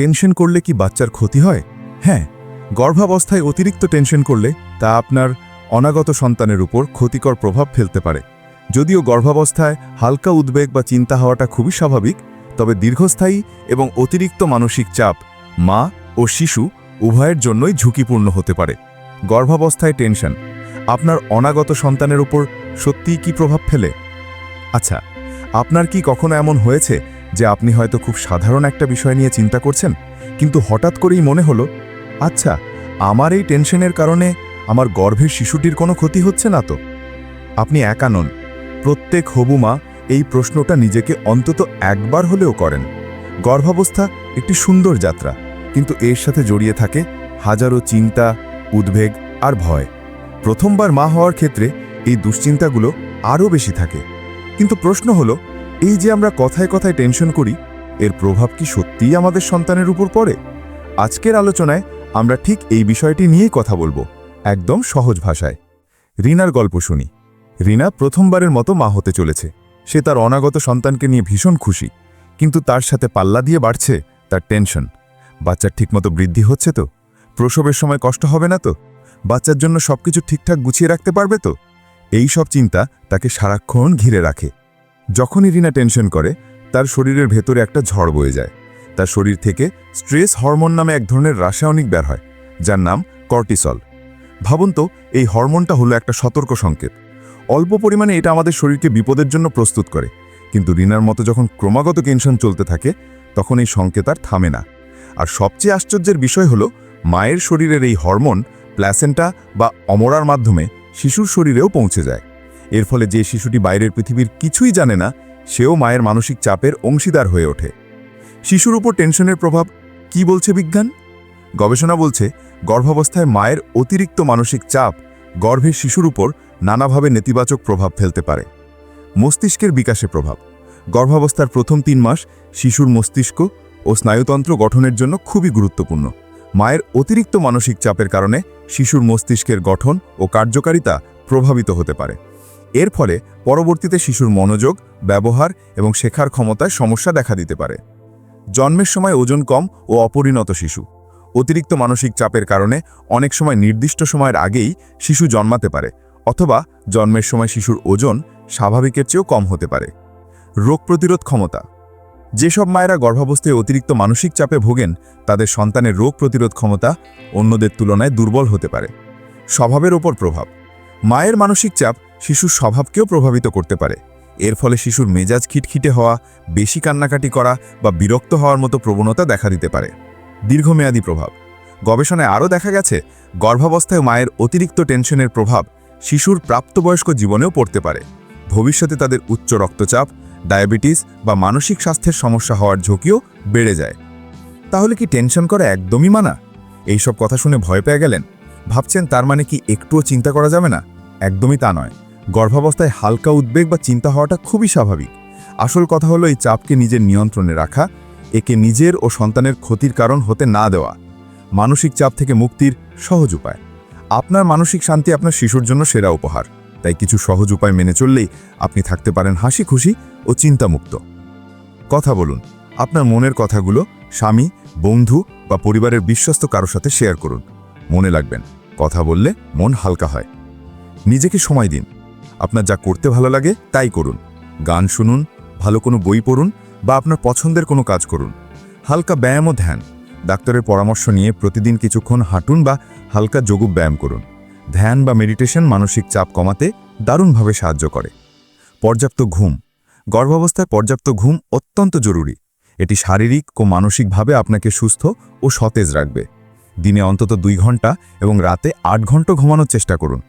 Tension করলে কি বাচ্চার ক্ষতি হয়? হ্যাঁ গর্ভাবস্থায় অতিরিক্ত টেনশন করলে তা আপনার অনাগত সন্তানের উপর ক্ষতিকর প্রভাব ফেলতে পারে। যদিও গর্ভাবস্থায় হালকা উদ্বেগ বা চিন্তা হওয়াটা খুবই স্বাভাবিক, তবে দীর্ঘস্থায়ী এবং অতিরিক্ত মানসিক চাপ মা ও শিশু উভয়ের জন্যই ঝুঁকিপূর্ণ হতে পারে। গর্ভাবস্থায় টেনশন, আপনার অনাগত সন্তানের উপর সত্যিই কি প্রভাব ফেলে? আচ্ছা আপনার কি কখনো এমন হয়েছে যে আপনি হয়তো খুব সাধারণ একটা বিষয় নিয়ে চিন্তা করছেন, কিন্তু হঠাৎ করেই মনে হলো আচ্ছা আমার এই টেনশনের কারণে আমার গর্ভের শিশুটির কোনো ক্ষতি হচ্ছে না তো? আপনি একা নন। প্রত্যেক হবুমা এই প্রশ্নটা নিজেকে অন্তত একবার হলেও করেন। গর্ভাবস্থা একটি সুন্দর যাত্রা, কিন্তু এর সাথে জড়িয়ে থাকে হাজারো চিন্তা, উদ্বেগ আর ভয়। প্রথমবার মা হওয়ার ক্ষেত্রে এই দুশ্চিন্তাগুলো আরও বেশি থাকে। কিন্তু প্রশ্ন হলো এই যে আমরা কথায় কথায় টেনশন করি, এর প্রভাব কি সত্যিই আমাদের সন্তানের উপর পড়ে? আজকের আলোচনায় আমরা ঠিক এই বিষয়টি নিয়েই কথা বলব, একদম সহজ ভাষায়। রিনার গল্প শুনি। রিনা প্রথমবারের মতো মা হতে চলেছে। সে তার অনাগত সন্তানকে নিয়ে ভীষণ খুশি, কিন্তু তার সাথে পাল্লা দিয়ে বাড়ছে তার টেনশন। বাচ্চার ঠিকমতো বৃদ্ধি হচ্ছে তো? প্রসবের সময় কষ্ট হবে না তো? বাচ্চার জন্য সবকিছু ঠিকঠাক গুছিয়ে রাখতে পারবে তো? এই সব চিন্তা তাকে সারাক্ষণ ঘিরে রাখে। যখনই রিনা টেনশন করে, তার শরীরের ভেতরে একটা ঝড় বয়ে যায়। তার শরীর থেকে স্ট্রেস হরমোন নামে এক ধরনের রাসায়নিক বের হয়, যার নাম কর্টিসল। ভাবুন তো, এই হরমোনটা হলো একটা সতর্ক সংকেত। অল্প পরিমাণে এটা আমাদের শরীরকে বিপদের জন্য প্রস্তুত করে, কিন্তু রিনার মতো যখন ক্রমাগত টেনশন চলতে থাকে, তখন এই সংকেত আর থামে না। আর সবচেয়ে আশ্চর্যের বিষয় হলো, মায়ের শরীরের এই হরমোন প্ল্যাসেন্টা বা অমরার মাধ্যমে শিশুর শরীরেও পৌঁছে যায়। এর ফলে যে শিশুটি বাইরের পৃথিবীর কিছুই জানে না, সেও মায়ের মানসিক চাপের অংশীদার হয়ে ওঠে। শিশুর উপর টেনশনের প্রভাব কি বলছে বিজ্ঞান? গবেষণা বলছে, গর্ভাবস্থায় মায়ের অতিরিক্ত মানসিক চাপ গর্ভের শিশুর উপর নানাভাবে নেতিবাচক প্রভাব ফেলতে পারে। মস্তিষ্কের বিকাশে প্রভাব। গর্ভাবস্থার প্রথম তিন মাস শিশুর মস্তিষ্ক ও স্নায়ুতন্ত্র গঠনের জন্য খুবই গুরুত্বপূর্ণ। মায়ের অতিরিক্ত মানসিক চাপের কারণে শিশুর মস্তিষ্কের গঠন ও কার্যকারিতা প্রভাবিত হতে পারে। এর ফলে পরবর্তীতে শিশুর মনোযোগ, ব্যবহার এবং শেখার ক্ষমতায় সমস্যা দেখা দিতে পারে। জন্মের সময় ওজন কম ও অপরিণত শিশু। অতিরিক্ত মানসিক চাপের কারণে অনেক সময় নির্দিষ্ট সময়ের আগেই শিশু জন্মাতে পারে, অথবা জন্মের সময় শিশুর ওজন স্বাভাবিকের চেয়েও কম হতে পারে। রোগ প্রতিরোধ ক্ষমতা। যেসব মায়েরা গর্ভাবস্থায় অতিরিক্ত মানসিক চাপে ভোগেন, তাদের সন্তানের রোগ প্রতিরোধ ক্ষমতা অন্যদের তুলনায় দুর্বল হতে পারে। স্বভাবের ওপর প্রভাব। মায়ের মানসিক চাপ শিশুর স্বভাবকেও প্রভাবিত করতে পারে। এর ফলে শিশুর মেজাজ খিটখিটে হওয়া, বেশি কান্নাকাটি করা বা বিরক্ত হওয়ার মতো প্রবণতা দেখা দিতে পারে। দীর্ঘমেয়াদী প্রভাব। গবেষণায় আরও দেখা গেছে, গর্ভাবস্থায় মায়ের অতিরিক্ত টেনশনের প্রভাব শিশুর প্রাপ্তবয়স্ক জীবনেও পড়তে পারে। ভবিষ্যতে তাদের উচ্চ রক্তচাপ, ডায়াবেটিস বা মানসিক স্বাস্থ্যের সমস্যা হওয়ার ঝুঁকিও বেড়ে যায়। তাহলে কি টেনশন করা একদমই মানা? এইসব কথা শুনে ভয় পেয়ে গেলেন। ভাবছেন তার মানে কি একটুও চিন্তা করা যাবে না? একদমই তা নয়। গর্ভাবস্থায় হালকা উদ্বেগ বা চিন্তা হওয়াটা খুবই স্বাভাবিক। আসল কথা হলো এই চাপকে নিজের নিয়ন্ত্রণে রাখা, একে নিজের ও সন্তানের ক্ষতির কারণ হতে না দেওয়া। মানসিক চাপ থেকে মুক্তির সহজ উপায়। আপনার মানসিক শান্তি আপনার শিশুর জন্য সেরা উপহার। তাই কিছু সহজ উপায় মেনে চললেই আপনি থাকতে পারেন হাসি খুশি ও চিন্তামুক্ত। কথা বলুন, আপনার মনের কথাগুলো স্বামী, বন্ধু বা পরিবারের বিশ্বস্ত কারও সাথে শেয়ার করুন। মনে লাগবেন কথা বললে মন হালকা হয়। নিজেকে সময় দিন। আপনার যা করতে ভালো লাগে তাই করুন। গান শুনুন, ভালো কোনো বই পড়ুন বা আপনার পছন্দের কোনো কাজ করুন। হালকা ব্যায়াম ও ধ্যান। ডাক্তারের পরামর্শ নিয়ে প্রতিদিন কিছুক্ষণ হাঁটুন বা হালকা যোগ ব্যায়াম করুন। ধ্যান বা মেডিটেশন মানসিক চাপ কমাতে দারুণভাবে সাহায্য করে। পর্যাপ্ত ঘুম। গর্ভাবস্থায় পর্যাপ্ত ঘুম অত্যন্ত জরুরি। এটি শারীরিক ও মানসিকভাবে আপনাকে সুস্থ ও সতেজ রাখবে। দিনে অন্তত দুই ঘণ্টা এবং রাতে আট ঘণ্টা ঘুমানোর চেষ্টা করুন।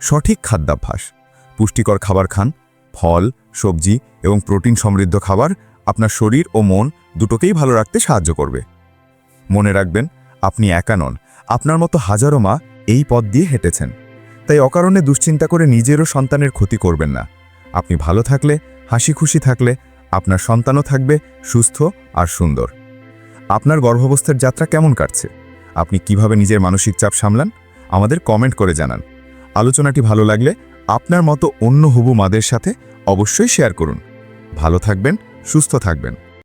সঠিক খাদ্যাভ্যাস। পুষ্টিকর খাবার খান। ফল, সবজি এবং প্রোটিন সমৃদ্ধ খাবার আপনার শরীর ও মন দুটোকেই ভালো রাখতে সাহায্য করবে। মনে রাখবেন, আপনি একা নন। আপনার মতো হাজারো মা এই পথ দিয়ে হেঁটেছেন। তাই অকারণে দুশ্চিন্তা করে নিজেরও সন্তানের ক্ষতি করবেন না। আপনি ভালো থাকলে, হাসি খুশি থাকলে আপনার সন্তানও থাকবে সুস্থ আর সুন্দর। আপনার গর্ভাবস্থার যাত্রা কেমন কাটছে? আপনি কীভাবে নিজের মানসিক চাপ সামলান? আমাদের কমেন্ট করে জানান। আলোচনাটি ভালো লাগলে আপনার মতো অন্য হুবু মাদের সাথে অবশ্যই শেয়ার করুন। ভালো থাকবেন সুস্থ থাকবেন।